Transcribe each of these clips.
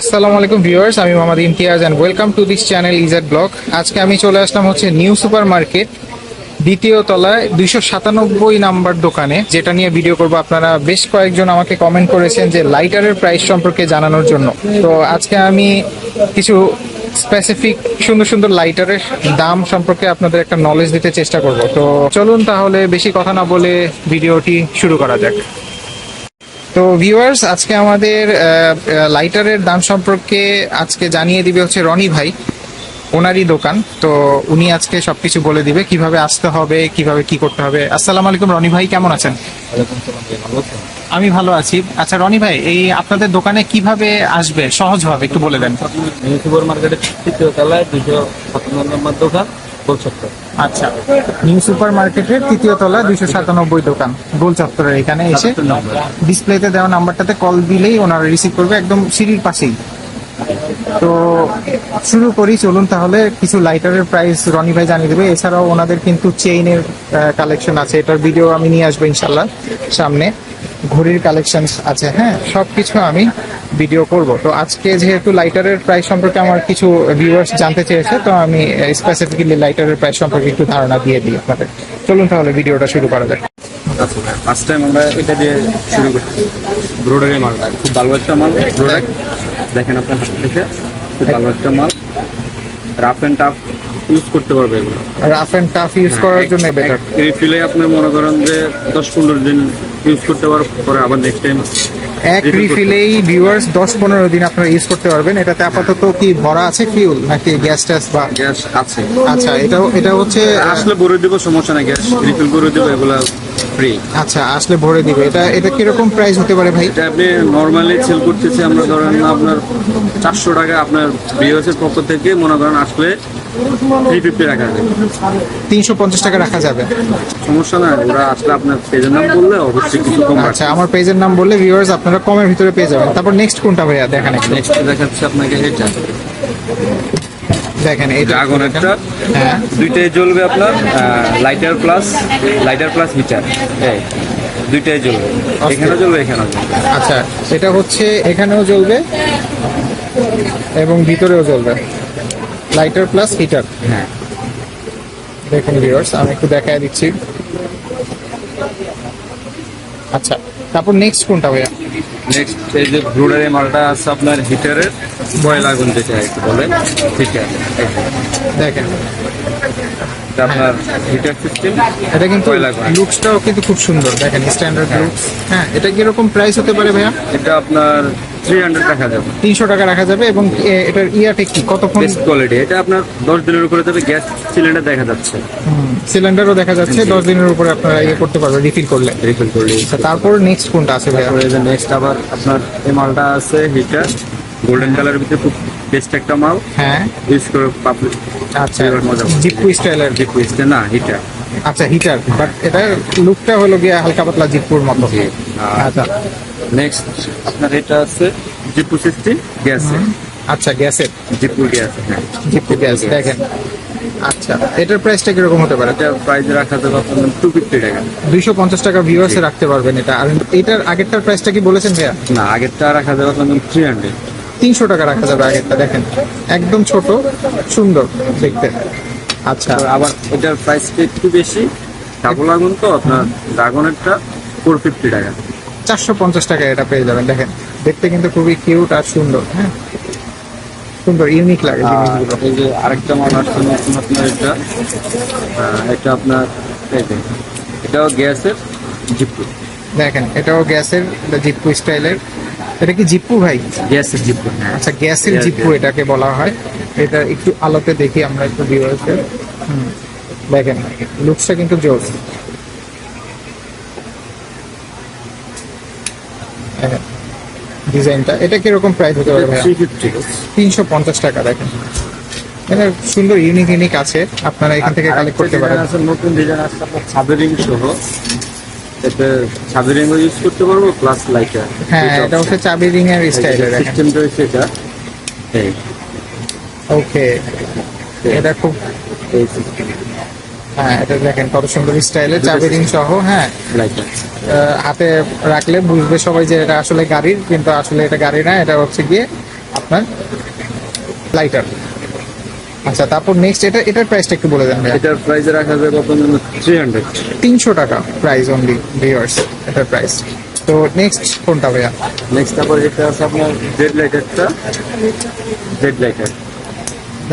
আসসালামু আলাইকুম ভিউয়ার্স, আমি Mohammad Imtiaz and welcome to this channel Izad blog আজকে আমি চলে আসলাম হচ্ছে নিউ সুপার মার্কেট দ্বিতীয় তলায় দুইশো সাতানব্বই নাম্বার দোকানে, যেটা নিয়ে ভিডিও করব। আপনারা বেশ কয়েকজন আমাকে কমেন্ট করেছেন যে লাইটারের প্রাইস সম্পর্কে জানানোর জন্য। তো আজকে আমি কিছু স্পেসিফিক সুন্দর সুন্দর লাইটারের দাম সম্পর্কে আপনাদের একটা নলেজ দিতে চেষ্টা করব। তো চলুন তাহলে বেশি কথা না বলে ভিডিওটি শুরু করা যাক। তো ভিউয়ার্স আজকে আমাদের লাইটারের দাম সম্পর্কে আজকে জানিয়ে দিবে হচ্ছে রনি ভাই ওনারই দোকান। তো উনি আজকে সবকিছু বলে দিবে কীভাবে আসতে হবে কীভাবে কি করতে হবে। আসসালামু আলাইকুম রনি ভাই কেমন আছেন? আমি ভালো আছি। আচ্ছা রনি ভাই এই আপনাদের দোকানে কীভাবে আসবে? সহজ সহজভাবে একটু বলে দেন। সুপার মার্কেটের তৃতীয় তলায় দুশো নম্বর দোকান। গোলচত্বর। আচ্ছা। নিউ সুপার মার্কেটের তৃতীয় তলা দুইশো সাতানব্বই দোকান গোল চত্বরের এখানে এসে ডিসপ্লেতে দেওয়া নাম্বারটাতে কল দিলেই ওনারা রিসিভ করবে একদম সিঁড়ির পাশেই। তো শুরু করি চলুন তাহলে কিছু লাইটারের প্রাইস রনি ভাই জানিয়ে দেবে। এছাড়াও ওনাদের কিন্তু চেইনের কালেকশন আছে। এটার ভিডিও আমি নিয়ে আসব ইনশাল্লাহ সামনে। ঘড়ির কালেকশন আছে হ্যাঁ? সবকিছু আমি ভিডিও করব। তো আজকে যেহেতু লাইটারের প্রাইস সম্পর্কে আমার কিছু ভিউয়ার্স জানতে চেয়েছে তো আমি স্পেসিফিক্যালি লাইটারের প্রাইস সম্পর্কে একটু ধারণা দিয়ে দিই আপনাদের। চলুন তাহলে ভিডিওটা শুরু করা যাক। আচ্ছা ফার্স্ট টাইম আমরা এটা দিয়ে শুরু করছি ব্রোডারের মালটা খুব ভালো একটা মাল। প্রোডাক্ট দেখেন আপনার হাত থেকে খুব ভালো একটা মাল। রাফ অ্যান্ড টাফ ইউজ করতে পারবে এগুলো। রাফ অ্যান্ড টাফ ইউজ করার জন্য বেটার রিফিলে আপনি মনে করেন যে দশ পনেরো দিন ইউজ করতে পারার পরে আবার নেক্সট টাইম এক রিফিলেই ভিউয়ার্স দশ পনেরো দিন আপনারা ইউজ করতে পারবেন। এটাতে আপাতত কি ভরা আছে ফিউল নাকি গ্যাস ট্যাস বা গ্যাস আছে। আচ্ছা এটাও এটা হচ্ছে আসলে ভরে দিব সমস্যা নাই গ্যাস রিফিল করে দিব এগুলো ফ্রি আচ্ছা আসলে ভরে দিবে। এটা এটা কীরকম প্রাইস হতে পারে ভাই? এটা আপনি নর্মালি সেল করতেছি আমরা ধরেন আপনার চারশো টাকা আপনার বিএসের পক্ষ থেকে মনে করেন আসলে থ্রি ফিফটি রাখা যাবে। তিনশো পঞ্চাশ টাকা রাখা যাবে। সমস্যা না ওরা আসলে আপনার পেজের নাম বললে অবশ্যই কিছু কম আচ্ছা আমার পেজের নাম বললে ভিউয়ার্স আপনারা কমের ভিতরে পেয়ে যাবেন। তারপর নেক্সট কোনটা ভাইয়া? দেখেন। নেক্সট দেখাচ্ছি আপনাকে এটা। দেখেন এটা ড্রাগন একটা। হ্যাঁ। দুইটাই জ্বলবে আপনার lighter plus lighter plus heater এই দুইটাই জ্বলবে। এখানেও জ্বলবে এখানেও আচ্ছা এটা হচ্ছে এখানেও জ্বলবে এবং ভিতরেও জ্বলবে। লাইটার প্লাস হিটার হ্যাঁ। দেখুন ভিউয়ার্স আমি একটু দেখায় দিচ্ছি। আচ্ছা তারপর নেক্সট কোনটা ভাইয়া? নেক্সট এই যে ব্রুডারের মালটা আছে আপনার হিটারের বয়েল আগুন যেটা একটু বলে আছে দেখেন। এটা আপনার হিটার সিস্টেম এটা কিন্তু। লুকসটাও কিন্তু খুব সুন্দর। দেখেন স্ট্যান্ডার্ড লুকস হ্যাঁ এটা কীরকম প্রাইস হতে পারে ভাইয়া? এটা আপনার থ্রি হান্ড্রেড টাকা যাবে। তিনশো টাকা রাখা যাবে এবং এটার ইয়াটা কি? কতক্ষণ? বেস্ট কোয়ালিটি এটা আপনার দশ দিনের উপরে যাবে গ্যাস সিলিন্ডার দেখা যাচ্ছে। সিলিন্ডারও দেখা যাচ্ছে। দশ দিনের উপরে আপনারা ইয়ে করতে পারবেন রিফিল করলে। রিফিল করলে। আচ্ছা তারপর নেক্সট কোনটা আছে ভাইয়া? যে নেক্সট আবার আপনার এই মালটা আছে হিটার গোল্ডেন কালারের ভিতরে খুব বেস্ট একটা মাল। হ্যাঁ। ইউজ করে পাবলিক আচ্ছা মজা। জিপ্পু স্টাইলের যে কুইজটা না হিটার আচ্ছা হিটার বাট এটার লুকটা হলো গিয়ে হালকা পাতলা জিপ্পুর মতো। আচ্ছা। নেক্সট আপনার এটা আছে জিপু সিক্সটি গ্যাস আচ্ছা গ্যাসের জিপু গ্যাস হ্যাঁ। জিপ্পু গ্যাস দেখেন। আচ্ছা এটার প্রাইসটা কীরকম হতে পারে? এটা প্রাইস রাখা যাবে আপনার টু ফিফটি টাকা। দুইশো পঞ্চাশ টাকা ভিউয়ার্সে রাখতে পারবেন এটা। আর এটার আগেরটার প্রাইসটা কি বলেছেন ভাইয়া? না আগেরটা রাখা যাবে আপনার থ্রি হান্ড্রেড তিনশো টাকা রাখা যাবে আগেরটা দেখেন। একদম ছোট সুন্দর দেখতে। আচ্ছা। আবার এটার প্রাইসটা একটু বেশি? ডাবল আগুন তো আপনার ড্রাগনেরটা ফোর ফিফটি টাকা। চারশো পঞ্চাশ টাকা এটা পেয়ে যাবেন দেখেন। দেখতে কিন্তু খুবই কিউট আর সুন্দর হ্যাঁ? সুন্দর ইউনিক লাগে জিনিসগুলো। এই যে আরেকটা মাল আসছে নতুন আপনার এটা এটা আপনার এটাও গ্যাসের জিপু দেখেন এটাও গ্যাসের জিপ্পু স্টাইলের এটা কি জিপ্পু ভাই? গ্যাসের জিপু হ্যাঁ। আচ্ছা গ্যাসের Yes, জিপ্পু এটাকে বলা হয়। এটা একটু আলোতে দেখি আমরা একটু ভিউয়ার্সে দেখেন লুকসটা কিন্তু জোর ডিজাইনটা এটা কীরকম প্রাইস হতে পারে ফিফটি তিনশো পঞ্চাশ টাকা দেখেন। এটা সুন্দর ইউনিক ইউনিক আছে। আপনারা এখান থেকে কালেক্ট করতে পারেন। নতুন ডিজাইন আছে আপনার সহ। এতে ছাদের রিং ইউজ করতে পারব প্লাস লাইটার হ্যাঁ এটা হচ্ছে চাবি রিং এর স্টাইলে সিস্টেমটা হচ্ছে এটা। এই। ওকে এটা খুব হ্যাঁ এটা দেখেন কত সুন্দর স্টাইলে চাবি রিং সহ হ্যাঁ। হাতে রাখলে বুঝবে সবাই যে এটা আসলে গাড়ির কিন্তু আসলে এটা গাড়ি না এটা হচ্ছে গিয়ে আপনার লাইটার আচ্ছা তারপর নেক্সট এটা এটার প্রাইসটা একটু বলে দেন এটার প্রাইসে রাখা যাবে আপনার থ্রি হান্ড্রেড তিনশো টাকা প্রাইস অনলি ভিউয়ার্স এটার প্রাইস তো নেক্সট কোনটা ভাইয়া? নেক্সট তারপর এটা আছে আপনার জেড লাইটারটা জেড লাইটার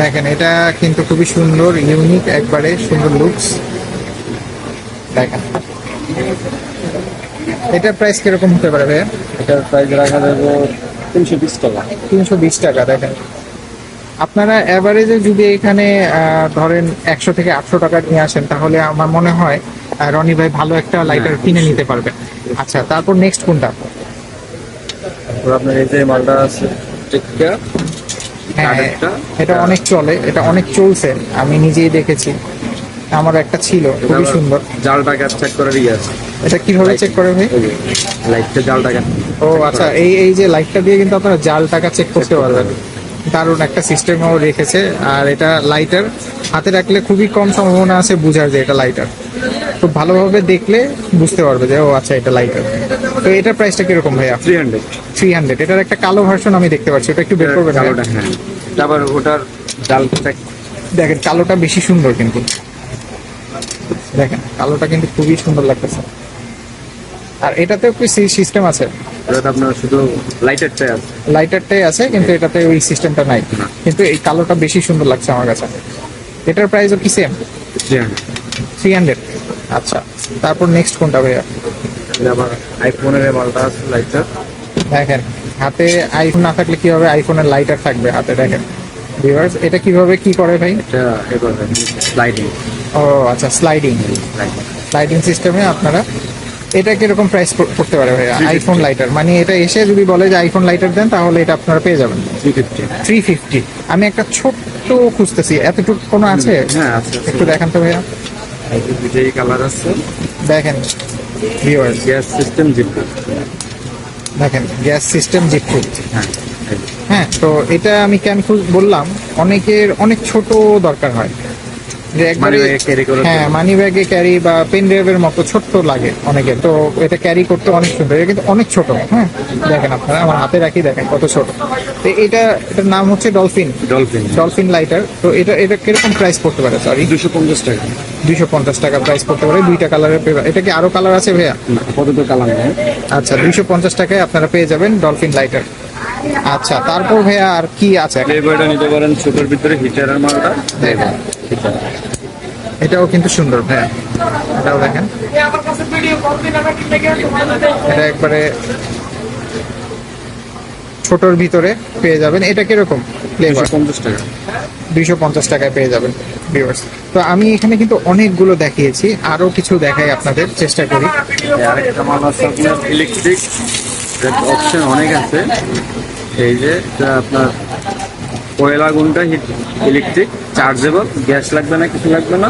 দেখেন এটা কিন্তু খুবই সুন্দর ইউনিক একবারে সুন্দর লুকস দেখেন। এটার প্রাইস কীরকম হতে পারে ভাইয়া? এটার প্রাইস রাখা যাবে তিনশো বিশ টাকা। তিনশো বিশ টাকা দেখেন। আপনারা অ্যাভারেজে যদি এখানে ধরেন একশো থেকে আটশো টাকা নিয়ে আসেন তাহলে আমার মনে হয় রনি ভাই ভালো একটা লাইটার কিনে নিতে পারবেন। আচ্ছা তারপর নেক্সট কোনটা? আপনার এই যে মালটা আছে হ্যাঁ আরেকটা? এটা অনেক চলে এটা অনেক চলছে আমি নিজেই দেখেছি। আমার একটা ছিল খুবই সুন্দর। জালটা গ্যাস চেক করার ইয়ে আছে এটা কীভাবে চেক করে ভাই? লাইটটা জালটা ও আচ্ছা এই এই যে লাইটটা দিয়ে কিন্তু আপনারা জাল টাকা চেক করতে পারবেন। দারুণ একটা সিস্টেমও রেখেছে আর এটা লাইটার হাতে রাখলে খুবই কম সম্ভাবনা আছে বুঝার যে এটা লাইটার খুব ভালোভাবে দেখলে বুঝতে পারবে যে ও আচ্ছা এটা লাইটার তো এটার প্রাইসটা কীরকম ভাইয়া? থ্রি হান্ড্রেড থ্রি হান্ড্রেড এটার একটা কালো ভার্সন আমি দেখতে পাচ্ছি ওটা একটু বের করবে? জালটা হ্যাঁ। তারপর ওটার চেক দেখেন কালোটা বেশি সুন্দর কিন্তু। দেখেন কালোটা কিন্তু খুবই সুন্দর লাগতেছে। আর এটাতেও কি সিস্টেম আছে? আপনার শুধু লাইটারটাই আছে। লাইটারটাই আছে কিন্তু এটাতে ওই সিস্টেমটা নাই। কিন্তু এই কালোটা বেশি সুন্দর লাগছে আমার কাছে। এটার প্রাইসও কি সেম থ্রি হান্ড্রেড আচ্ছা তারপর নেক্সট কোনটা ভাইয়া? আবার আইফোনের মালটা আছে লাইটার দেখেন হাতে আইফোন না থাকলে কীভাবে আইফোনের লাইটার থাকবে হাতে দেখেন। ভিউয়ার্স এটা কীভাবে কি করে ভাই? এটা স্লাইডিং ও আচ্ছা স্লাইডিং স্লাইডিং সিস্টেমে আপনারা এটা কীরকম প্রাইস পড়তে পারে ভাইয়া? আইফোন লাইটার মানে এটা এসে যদি বলে যে আইফোন লাইটার দেন তাহলে এটা আপনারা পেয়ে যাবেন। থ্রি ফিফটি আমি একটা ছোট্ট খুঁজতেছি। এতটুকু কোনো আছে? হ্যাঁ আছে একটু দেখান তো ভাইয়া। দুটাই কালার আছে। দেখেন। ভিউয়ার্স গ্যাস সিস্টেম জিপু দেখেন গ্যাস সিস্টেম জিপফুড হ্যাঁ হ্যাঁ তো এটা আমি কেন খুঁজ- বললাম অনেকের অনেক ছোট দরকার হয়। হ্যাঁ। মানি ব্যাগে ক্যারি বা পেন ড্রাইভের মতো ছোট্ট লাগে অনেকে। তো এটা ক্যারি করতে অনেক সুন্দর এটা কিন্তু অনেক ছোট হ্যাঁ? দেখেন আপনারা আমার হাতে রাখি দেখেন কত ছোট। তো এটা এটার নাম হচ্ছে ডলফিন ডলফিন ডলফিন লাইটার তো এটা এটা কীরকম প্রাইস পড়তে পারে? সরি দুশো পঞ্চাশ টাকা। দুইশো পঞ্চাশ টাকা প্রাইস পড়তে পারে দুইটা কালারের এটা কি আরও কালার আছে ভাইয়া? কত কালার নেই। আচ্ছা দুইশো পঞ্চাশ টাকায় আপনারা পেয়ে যাবেন ডলফিন লাইটার আচ্ছা তারপর ভাইয়া আর কি আছে? ফ্লেভারটা নিতে পারেন ছোটোর ভিতরে হিটারের মালটা। এটাও কিন্তু সুন্দর হ্যাঁ। এটাও দেখেন। এটা একবারে ছোটর ভিতরে পেয়ে যাবেন। এটা কীরকম দুইশো পঞ্চাশ টাকায় পেয়ে যাবেন ভিউয়ার্স তো আমি এখানে কিন্তু অনেকগুলো দেখিয়েছি আরও কিছু দেখাই আপনাদের চেষ্টা করি। আরেকটা মাল আছে আপনার ইলেকট্রিক অপশন অনেক আছে। এই যে আপনার কয়লা হিট ইলেকট্রিক চার্জেবল গ্যাস লাগবে না কিছু লাগবে না।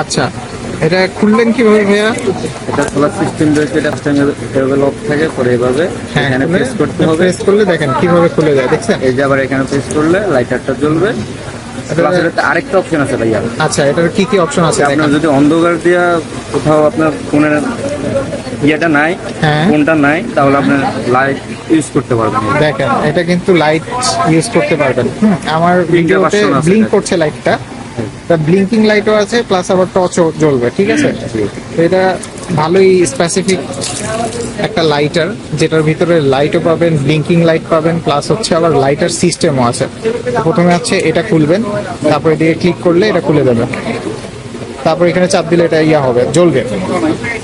আচ্ছা এটা খুললেন কীভাবে ভাইয়া? এটা খোলার সিস্টেম রয়েছে এটা এভাবে লক থাকে পরে এভাবে হ্যাঁ এখানে প্রেস করতে হবে। প্রেস করলে দেখেন কীভাবে খুলে যায় দেখছেন? এই যে আবার এখানে প্রেস করলে লাইটারটা জ্বলবে। আরেকটা অপশন আছে ভাইয়া। আচ্ছা এটার কি কি অপশন আছে আপনার যদি অন্ধকার দিয়া কোথাও আপনার ফোনের ইয়েটা নাই হ্যাঁ। ফোনটা নাই তাহলে আপনার লাইট ইউজ করতে পারবেন। দেখেন এটা কিন্তু লাইট ইউজ করতে পারবেন। আমার ভিডিওতে ব্লিঙ্ক করছে লাইটটা তা ব্লিঙ্কিং লাইটও আছে প্লাস আবার টর্চও জ্বলবে ঠিক আছে? এটা ভালোই স্পেসিফিক একটা লাইটার যেটার ভিতরে লাইটও পাবেন ব্লিঙ্কিং লাইট পাবেন প্লাস হচ্ছে আবার লাইটার সিস্টেমও আছে। প্রথমে হচ্ছে এটা খুলবেন তারপরে দিয়ে ক্লিক করলে এটা খুলে দেবে। তারপর এখানে চাপ দিলে এটা ইয়া হবে জ্বলবে।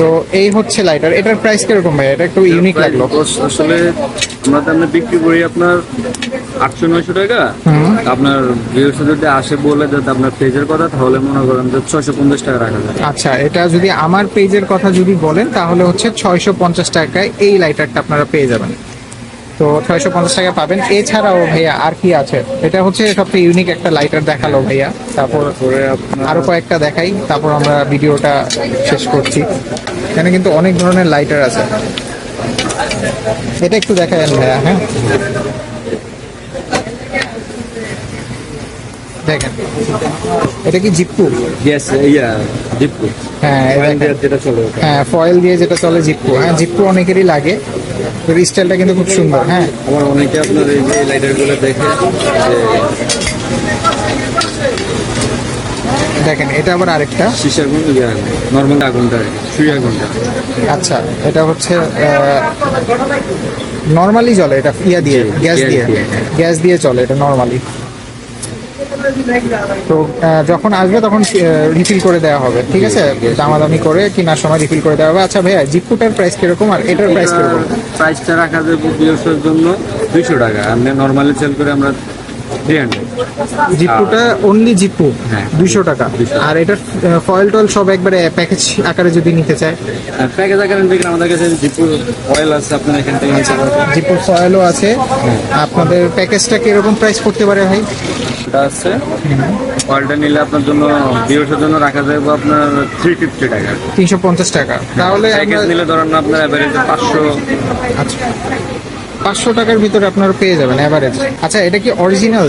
তো এই হচ্ছে লাইটার এটার প্রাইস কীরকম ভাই এটা একটু ইউনিক লাগল। আসলে আমরা তো আমরা বিক্রি করি আপনার আটশো নয়শো টাকা। আপনার ভিউসে যদি আসে বলে যাতে আপনার পেজের কথা তাহলে মনে করেন যে ছয়শো পঞ্চাশ টাকা রাখা যায়। আচ্ছা এটা যদি আমার পেজের কথা যদি বলেন তাহলে হচ্ছে ছয়শো পঞ্চাশ টাকায় এই লাইটারটা আপনারা পেয়ে যাবেন। তো ছয়শো পঞ্চাশ টাকা পাবেন। এছাড়াও ভাইয়া আর কি আছে? এটা হচ্ছে সবচেয়ে ইউনিক একটা লাইটার দেখাল ভাইয়া। তারপর আরও কয়েকটা দেখাই তারপর আমরা ভিডিওটা শেষ করছি। এখানে কিন্তু অনেক ধরনের লাইটার আছে। এটা একটু দেখায় ভাইয়া হ্যাঁ? দেখেন। এটা কি গ্যাস ইয়া ডিপু হ্যাঁ যেটা চলে হ্যাঁ ফয়েল দিয়ে যেটা চলে জিপ্পু হ্যাঁ জিপ্পু অনেকেরই লাগে। স্টাইলটা কিন্তু খুব সুন্দর হ্যাঁ। আমার অনেকে আপনার এই যে লাইটারগুলো দেখে দেখেন এটা আবার আরেকটা। শিশার গুণ নর্মাল আগুনটা সুই আগুনটা। আচ্ছা এটা হচ্ছে নর্মালি চলে এটা ইয়া দিয়ে গ্যাস দিয়ে, হ্যাঁ। গ্যাস দিয়ে চলে এটা নর্মালি তো যখন আসবে তখন রিফিল করে দেওয়া হবে, ঠিক আছে? দামাদামি করে কেনার সময় রিফিল করে দেওয়া হবে। আচ্ছা ভাইয়া জিপুটার প্রাইস কীরকম আর এটার প্রাইস কীরকম? প্রাইসটা রাখা যাবে বিয়সের জন্য দুইশো টাকা। আপনি নর্মালি সেল করে আমরা জিপুটা অনলি জিপু হ্যাঁ। দুইশো টাকা। আর এটার ফয়েল টয়েল সব একবারে প্যাকেজ আকারে যদি নিতে চায়। প্যাকেজ আকারে দেখেন আমাদের কাছে জিপুর অয়েল আছে আপনার এখান থেকে নিতে পারবেন। জিপুর ফয়েলও আছে। আপনাদের প্যাকেজটা কীরকম প্রাইস পড়তে পারে ভাই? এটা আছে। অয়েলটা নিলে আপনার জন্য বিয়সের জন্য রাখা যাবে আপনার থ্রি ফিফটি টাকা। তিনশো পঞ্চাশ টাকা। তাহলে প্যাকেজ নিলে ধরেন আপনার অ্যাভারেজে পাঁচশো। আচ্ছা। পাঁচশো টাকার ভিতরে আপনারা পেয়ে যাবেন অ্যাভারেজ আচ্ছা এটা কি অরিজিনাল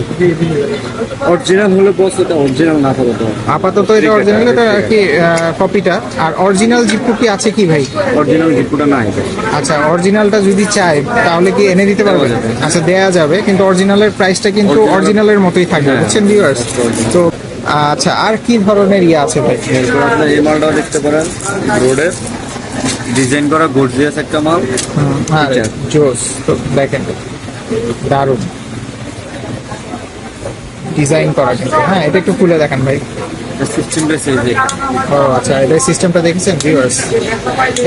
অরিজিনাল হলে বস এটা অরিজিনাল না থাকবে তো আপাতত এটা অরিজিনাল এটা কি কপিটা আর অরিজিনাল জিপু কি আছে কি ভাই? অরিজিনাল জিপুটা নাই আচ্ছা অরিজিনালটা যদি চাই তাহলে কি এনে দিতে পারবেন? আচ্ছা দেয়া যাবে কিন্তু অরিজিনালের প্রাইসটা কিন্তু অরিজিনালের মতোই থাকবে হ্যাঁ, বুঝছেন ভিউয়ার্স তো আচ্ছা আর কি ধরনের ইয়ে আছে ভাই? আপনার এই মালটাও দেখতে পারেন রোডের ডিজাইন করা গর্জিয়াস একটা মাল। আর। জোস তো দেখেন দারুণ। ডিজাইন করা কিন্তু। হ্যাঁ এটা একটু খুলে দেখেন ভাই। সিস্টেমটা সেই ও আচ্ছা এটা সিস্টেমটা দেখেছেন ভিউয়ার্স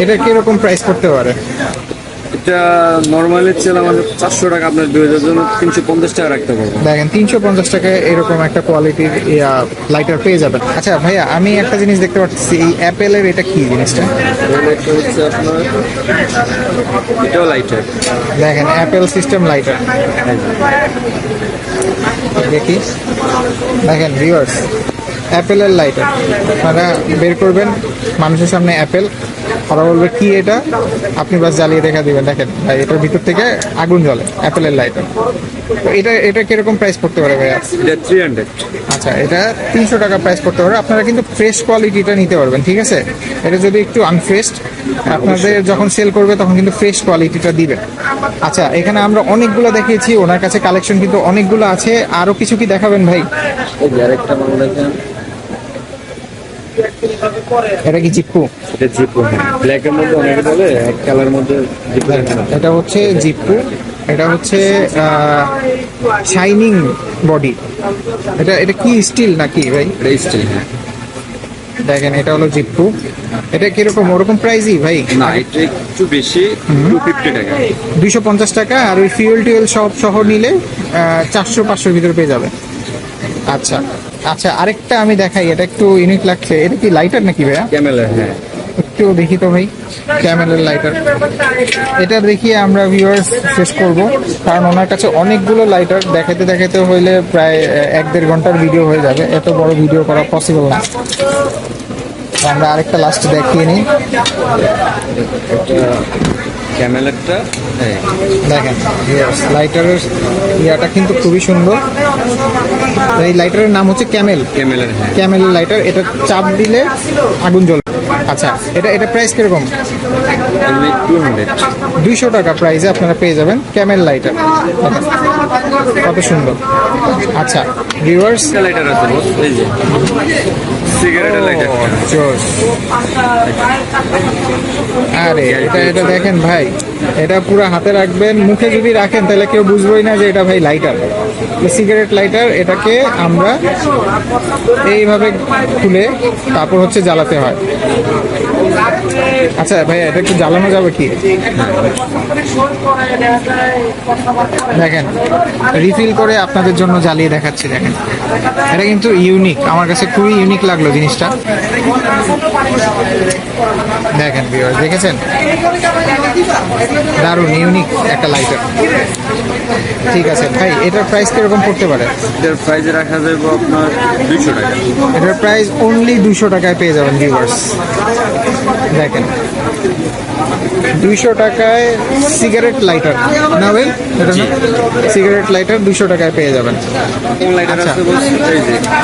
এটা কীরকম প্রাইস করতে পারে? এটা নর্মালি ছিল আমাদের চারশো টাকা আপনার দুই হাজার জন্য তিনশো পঞ্চাশ টাকা রাখতে পারব। দেখেন তিনশো পঞ্চাশ টাকায় এরকম একটা কোয়ালিটির লাইটার পেয়ে যাবেন। আচ্ছা ভাইয়া আমি একটা জিনিস দেখতে পাচ্ছি এই অ্যাপেলের এটা কি জিনিসটা? এটা হচ্ছে আপনার এটাও লাইটার দেখেন অ্যাপেল সিস্টেম লাইটার দেখি। দেখেন ভিউয়ার্স অ্যাপেলের লাইটার আপনারা বের করবেন মানুষের সামনে অ্যাপেল ওরা বলবে কি এটা? আপনি বাস জ্বালিয়ে দেখা দিবেন। দেখেন ভাই এটার ভিতর থেকে আগুন জ্বলে অ্যাপেলের লাইটার এটা এটা কীরকম প্রাইস পড়তে পারে এটা থ্রি হান্ড্রেড আচ্ছা এটা তিনশো টাকা প্রাইস করতে পারে। আপনারা কিন্তু ফ্রেশ কোয়ালিটিটা নিতে পারবেন ঠিক আছে? এটা যদি একটু আনফ্রেশ আপনাদের যখন সেল করবে তখন কিন্তু ফ্রেশ কোয়ালিটিটা দিবেন। আচ্ছা এখানে আমরা অনেকগুলো দেখিয়েছি ওনার কাছে কালেকশন কিন্তু অনেকগুলো আছে। আরও কিছু কি দেখাবেন ভাই? আরেকটা দেখেন এটা কি জিপ্পু এটা জিপো ব্ল্যাকের মধ্যে অনেকে বলে এক কালার মধ্যে এটা হচ্ছে জিপ্পু এটা হচ্ছে শাইনিং বডি এটা এটা কি স্টিল নাকি ভাই? এটা স্টিল হ্যাঁ। দেখেন এটা হলো জিপ্পু এটা কীরকম? ওরকম প্রাইসই ভাই? না এটা একটু বেশি টাকা। দুইশো পঞ্চাশ টাকা আর ওই ফিউল টিউল সব সহ নিলে চারশো পাঁচশোর ভিতরে পেয়ে যাবে আচ্ছা। আচ্ছা আরেকটা আমি দেখাই এটা একটু ইউনিক লাগছে। এটা কি লাইটার নাকি ভাইয়া? ক্যামেলের হ্যাঁ। একটু দেখি তো ভাই ক্যামেলের লাইটার এটা দেখিয়ে আমরা ভিউয়ার্স শেষ করব কারণ ওনার কাছে অনেকগুলো লাইটার দেখাতে দেখাতে হইলে প্রায় এক দেড় ঘণ্টার ভিডিও হয়ে যাবে। এত বড় ভিডিও করা পসিবল না। আমরা আরেকটা লাস্ট দেখিয়ে নিই। ক্যামেলেরটা হ্যাঁ। দেখেন লাইটারের ইয়াটা কিন্তু খুবই সুন্দর। এই লাইটারের নাম হচ্ছে ক্যামেল ক্যামেলের ক্যামেল লাইটার এটা চাপ দিলে আগুন জ্বলবে আচ্ছা এটা এটা প্রাইস কীরকম? দুইশো টাকা প্রাইসে আপনারা পেয়ে যাবেন ক্যামেল লাইটার কত সুন্দর। আচ্ছা ভিউয়ার্স লাইটার আছে সিগারেটের লাইটার আরে এটা এটা দেখেন ভাই এটা পুরো হাতে রাখবেন মুখে যদি রাখেন তাহলে কেউ বুঝবেই না যে এটা ভাই লাইটার সিগারেট লাইটার এটাকে আমরা এইভাবে খুলে তারপর হচ্ছে জ্বালাতে হয়। আচ্ছা ভাই এটা একটু জ্বালানো যাবে কি? দেখেন রিফিল করে আপনাদের জন্য জ্বালিয়ে দেখাচ্ছি দেখেন। এটা কিন্তু ইউনিক আমার কাছে খুবই ইউনিক লাগল জিনিসটা। দেখেন ভিউয়ার দেখেছেন? দারুণ ইউনিক একটা লাইটার ঠিক আছে ভাই এটার প্রাইস কীরকম পড়তে পারে? এটার প্রাইস রাখা যাবে আপনার দুইশো টাকা। এটার প্রাইস অনলি দুশো টাকায় পেয়ে যাবেন ভিউয়ার্স দেখেন। দুইশো টাকায় সিগারেট লাইটার না এটা না। সিগারেট লাইটার দুইশো টাকায় পেয়ে যাবেন। আচ্ছা।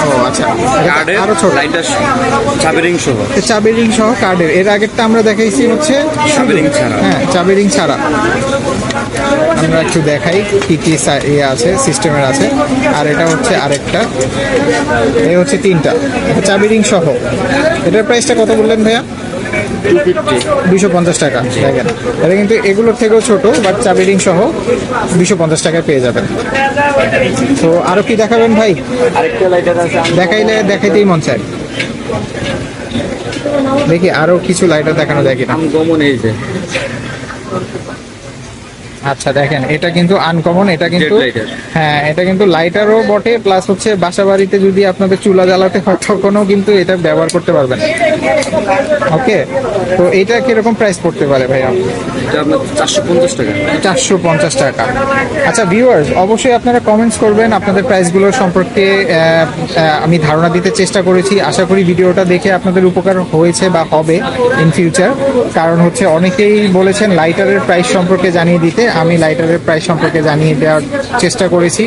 ও আচ্ছা। আরও ছোট। লাইটার চাবি রিং সহ। চাবি রিং সহ কার্ডের। এর আগেরটা আমরা দেখাইছি হচ্ছে চাবি ছাড়া। হ্যাঁ চাবি রিং ছাড়া। আমরা একটু দেখাই কি কি ইয়ে আছে সিস্টেমের আছে। আর এটা হচ্ছে আরেকটা। এই হচ্ছে তিনটা। এটা চাবি রিং সহ। এটার প্রাইসটা কত বললেন ভাইয়া? দুশো পঞ্চাশ টাকা, দেখেন। এটা কিন্তু এগুলোর থেকেও ছোট বাট চাবি রিং সহ দুশো পঞ্চাশ টাকায় পেয়ে যাবেন। তো আরও কি দেখাবেন ভাই? দেখাইলে দেখাইতেই মন চায়। দেখি আরও কিছু লাইটার দেখানো যায় কিনা। গমন এই যে আচ্ছা দেখেন এটা কিন্তু আনকমন এটা কিন্তু হ্যাঁ এটা কিন্তু লাইটারও বটে প্লাস হচ্ছে বাসা বাড়িতে যদি আপনাদের চুলা জ্বালাতে হয় তখনও কিন্তু এটা ব্যবহার করতে পারবেন। ওকে? তো এটা কীরকম প্রাইস পড়তে পারে ভাইয়া? চারশো পঞ্চাশ টাকা। আচ্ছা ভিউয়ার্স অবশ্যই আপনারা কমেন্টস করবেন আপনাদের প্রাইসগুলোর সম্পর্কে আমি ধারণা দিতে চেষ্টা করেছি। আশা করি ভিডিওটা দেখে আপনাদের উপকার হয়েছে বা হবে ইন ফিউচার কারণ হচ্ছে অনেকেই বলেছেন লাইটারের প্রাইস সম্পর্কে জানিয়ে দিতে। আমি লাইটারের প্রাইস সম্পর্কে জানিয়ে দেওয়ার চেষ্টা করেছি।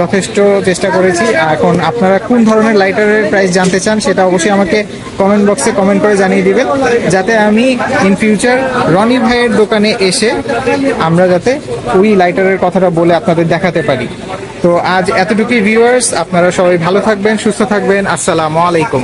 যথেষ্ট চেষ্টা করেছি। এখন আপনারা কোন ধরনের লাইটারের প্রাইস জানতে চান, সেটা অবশ্যই আমাকে কমেন্ট বক্সে কমেন্ট করে জানিয়ে দিবেন। যাতে আমি ইন ফিউচার রনি ভাইয়ের দোকানে এসে আমরা যাতে ওই লাইটারের কথাটা বলে আপনাদের দেখাতে পারি। তো আজ এতটুকুই ভিউয়ার্স আপনারা সবাই ভালো থাকবেন, সুস্থ থাকবেন। আসসালামু আলাইকুম।